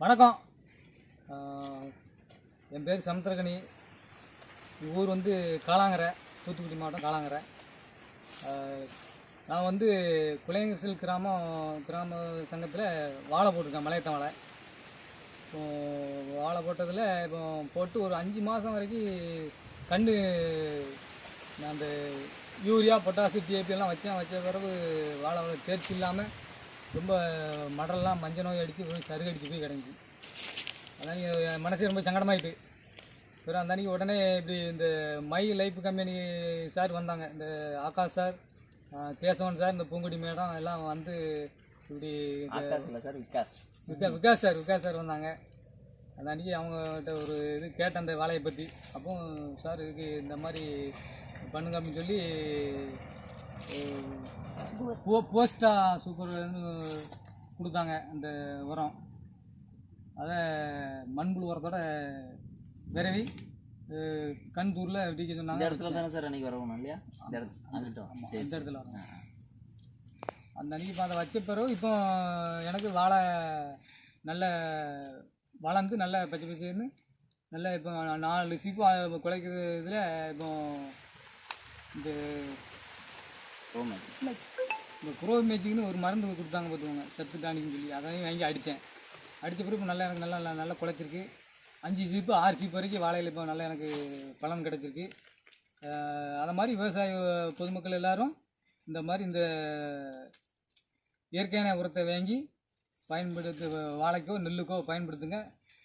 வணக்கம். என் பேர் சமுத்திரகனி. ஊர் வந்து காலாங்கரை தூத்துக்குடி மாவட்டம் காலாங்கரை நான் வந்து குலையங்கசில் கிராமம் கிராம சங்கத்தில் வாழை போட்டிருக்கேன் மலையத்த வாழை. இப்போ வாழை போட்டதில் இப்போ போட்டு ஒரு அஞ்சு மாதம் வரைக்கும் கண்டு நான் அந்த யூரியா பொட்டாசி டிஏபி எல்லாம் வச்சேன். வச்ச பிறகு வாழை தேர்ச்சி இல்லாமல் ரொம்ப மடல்லாம் மஞ்சள் நோய் அடித்து போய் சருகடிச்சு போய் கிடந்துச்சு. அதான் என் மனசு ரொம்ப சங்கடமாயிட்டு. பிறகு அந்த அன்னைக்கு உடனே இப்படி இந்த மை லைஃப் கம்பெனி சார் வந்தாங்க. இந்த ஆகாஷ் சார் கேசவன் சார் இந்த பூங்குடி மேடம் எல்லாம் வந்து இப்படி சார் விகாஸ் விகா விகாஸ் சார் விகாஸ் சார் வந்தாங்க. அந்த அன்றைக்கி அவங்ககிட்ட ஒரு இது கேட்டேன் அந்த வேலையை பற்றி அப்போ சார் இதுக்கு இந்த மாதிரி பண்ணுங்க அப்படின்னு சொல்லி போ போஸ்டா சூப்பர் கொடுத்தாங்க அந்த உரம். அதை மண்புழு உரத்தோட விரவி அஹ், கண் தூரில் விடிக்க இந்த சொன்னாங்க இடத்துல தானே சார் அன்னைக்கு வரணும் இல்லையா? இந்த இடத்துல. இந்த இடத்துல. வரும் அந்த அன்னைக்கு இப்போ அதை வச்ச பிறகு இப்போ எனக்கு வாழை நல்ல வளர்ந்து நல்ல பச்சை பச்சைன்னு நல்ல இப்போ நாலு சீப்பு குலைக்கிற இதில் இப்போ இந்த ரோமே இந்த குரோமேஜிக்னு ஒரு மருந்து கொடுத்தாங்க பார்த்துக்கோங்க. சத்து டானிக்னு சொல்லி. அதையும் வாங்கி அடித்தேன். அடித்த பிறகு நல்லா எனக்கு நல்லா நல்லா நல்லா குலைச்சிருக்கு. அஞ்சு சீப்பு ஆறு சீப்பு வரைக்கும் வாழையில் இப்போ நல்லா எனக்கு பலன் கிடச்சிருக்கு. அதை மாதிரி விவசாய பொதுமக்கள் எல்லோரும் இந்த மாதிரி இந்த இயற்கையான உரத்தை வாங்கி பயன்படுத்து வாழைக்கோ நெல்லுக்கோ பயன்படுத்துங்க.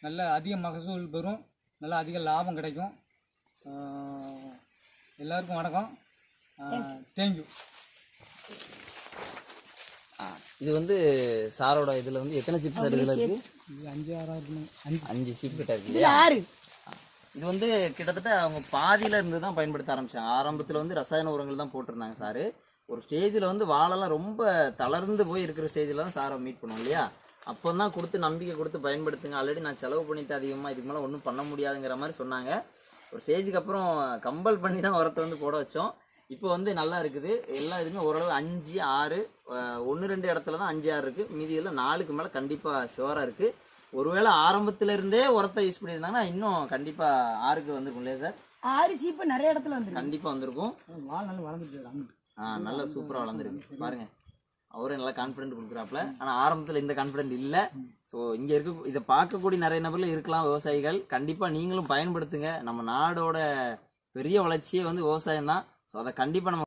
நல்ல அதிக மகசூல் பெறும். நல்லா அதிக லாபம் கிடைக்கும். எல்லாருக்கும் வணக்கம். தேங்க்யூ இது வந்து சாரோட இதில் வந்து எத்தனை சிப் சார் இதில் இருக்கு? இது அஞ்சு ஆறாக இருக்கணும் அஞ்சு. அஞ்சு சிப் கிட்ட இருக்கு இல்லையா? ஆறு. இது வந்து கிட்டத்தட்ட அவங்க பாதியில இருந்து தான் பயன்படுத்த ஆரம்பிச்சாங்க. ஆரம்பத்தில் வந்து ரசாயன உரங்கள் தான் போட்டிருந்தாங்க சார். ஒரு ஸ்டேஜில் வந்து வாழெல்லாம் ரொம்ப தளர்ந்து போய் இருக்கிற ஸ்டேஜில் தான் சாரை மீட் பண்ணோம் இல்லையா? அப்போ தான் கொடுத்து நம்பிக்கை கொடுத்து பயன்படுத்துங்க. ஆல்ரெடி நான் செலவு பண்ணிட்டு அதிகமாக இதுக்கு மேலே ஒன்றும் பண்ண முடியாதுங்கிற மாதிரி சொன்னாங்க. ஒரு ஸ்டேஜுக்கு அப்புறம் கம்பல் பண்ணி தான் உரத்தை வந்து போட வச்சோம். இப்போ வந்து நல்லா இருக்குது. எல்லா இதுவுமே ஓரளவு அஞ்சு ஆறு ஒன்று ரெண்டு இடத்துல தான் அஞ்சு ஆறு இருக்குது மீதி எல்லாம் நாலுக்கு மேலே கண்டிப்பாக ஷுவராக இருக்குது ஒருவேளை ஆரம்பத்துல இருந்தே உரத்தை யூஸ் பண்ணியிருந்தாங்கன்னா இன்னும் கண்டிப்பாக ஆறுக்கு வந்திருக்கும் இல்லையா சார்? ஆறு சீப்பு நிறைய இடத்துல வந்துருக்கு. கண்டிப்பாக வந்திருக்கும். நல்லா ஆ நல்லா சூப்பராக வளர்ந்துருக்கு. பாருங்க. அவரே நல்லா கான்ஃபிடென்ட் கொடுக்குறாப்புல. ஆனால் ஆரம்பத்தில் இந்த கான்ஃபிடென்ட் இல்லை. ஸோ இங்கே இருக்க இதை பார்க்கக்கூடிய நிறைய நபர்கள் இருக்கலாம் விவசாயிகள். கண்டிப்பாக நீங்களும் பயன்படுத்துங்க. நம்ம நாடோட பெரிய வளர்ச்சியே வந்து விவசாயம் தான் ஸோ அதை கண்டிப்பாக நம்ம